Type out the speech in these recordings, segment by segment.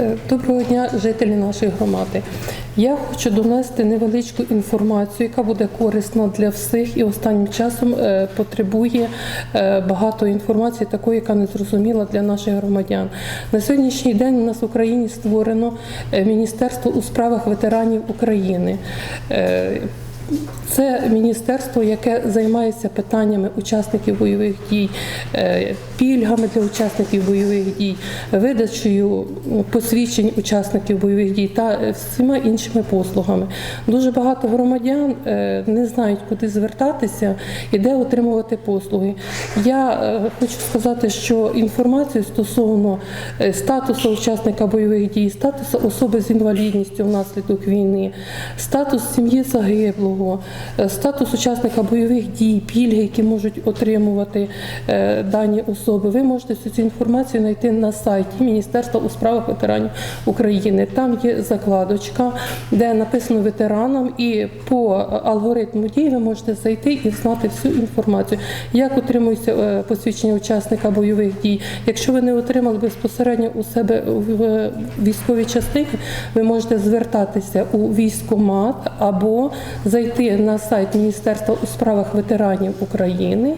Е, Доброго дня, жителі нашої громади. Я хочу донести невеличку інформацію, яка буде корисна для всіх і останнім часом е, потребує е, багато інформації, такої, яка не зрозуміла для наших громадян. На сьогоднішній день у нас в Україні створено Міністерство у справах ветеранів України. Це міністерство, яке займається питаннями учасників бойових дій, е, пільгами для учасників бойових дій, видачею посвідчень учасників бойових дій та всіма іншими послугами. Дуже багато громадян е, не знають, куди звертатися і де отримувати послуги. Я е, хочу сказати, що інформацію стосовно статусу учасника бойових дій, статусу особи з інвалідністю внаслідок війни, статус сім'ї загиблого, е, статус учасника бойових дій, пільги, які можуть отримувати е, дані особи. Ви можете всю цю інформацію знайти на сайті Міністерства у справах ветеранів України. Там є закладочка, де написано ветеранам, і по алгоритму дій ви можете зайти і знати всю інформацію, як отримується е, посвідчення учасника бойових дій. Якщо ви не отримали безпосередньо у себе в військовій частині, ви можете звертатися у військкомат або зайти на сайт Міністерства у справах ветеранів України.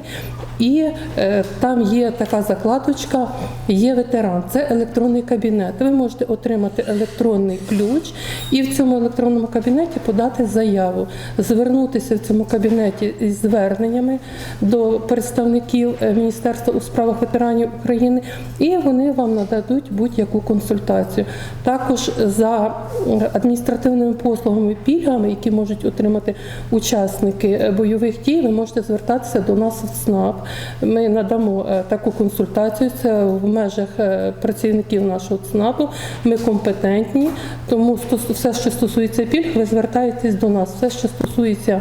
І е, там є така закладочка, є ветеран. Це електронний кабінет. Ви можете отримати електронний ключ і в цьому електронному кабінеті подати заяву, звернутися в цьому кабінеті із зверненнями до представників е, Міністерства у справах ветеранів України, і вони вам нададуть будь-яку консультацію. Також за адміністративними послугами, пільгами, які можуть отримати учасники е, бойових дій, ви можете звертатися до нас в ЦНАП. Ми надамо е, таку консультацію. Це в межах е, працівників нашого ЦНАПу. Ми компетентні, тому все, що стосується пільг, ви звертаєтесь до нас. Все, що стосується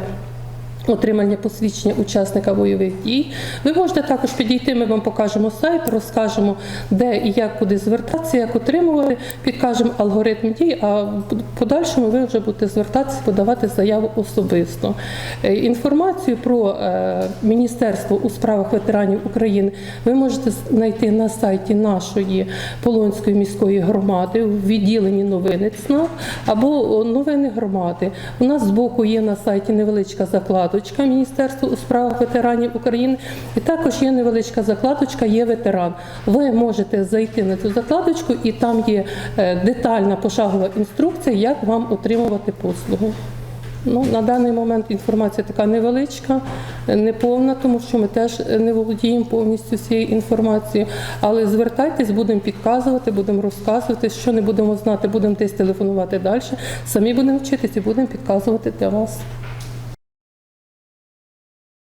Отримання посвідчення учасника бойових дій. Ви можете також підійти, ми вам покажемо сайт, розкажемо, де і як куди звертатися, як отримувати, підкажемо алгоритм дій, а в подальшому ви вже будете звертатися, подавати заяву особисто. Е, Інформацію про е, Міністерство у справах ветеранів України ви можете знайти на сайті нашої Полонської міської громади в відділенні новини ЦНАП або новини громади. У нас збоку є на сайті невеличка закладочка Міністерства у справах ветеранів України, і також є невеличка закладочка Є ветеран. Ви можете зайти на цю закладочку, і там є е, детальна пошагова інструкція, як вам отримувати послугу. Ну, на даний момент інформація така невеличка, неповна, тому що ми теж не володіємо повністю цією інформацією. Але звертайтесь, будемо підказувати, будемо розказувати. Що не будемо знати, будемо десь телефонувати далі. Самі будемо вчитися і будемо підказувати для вас.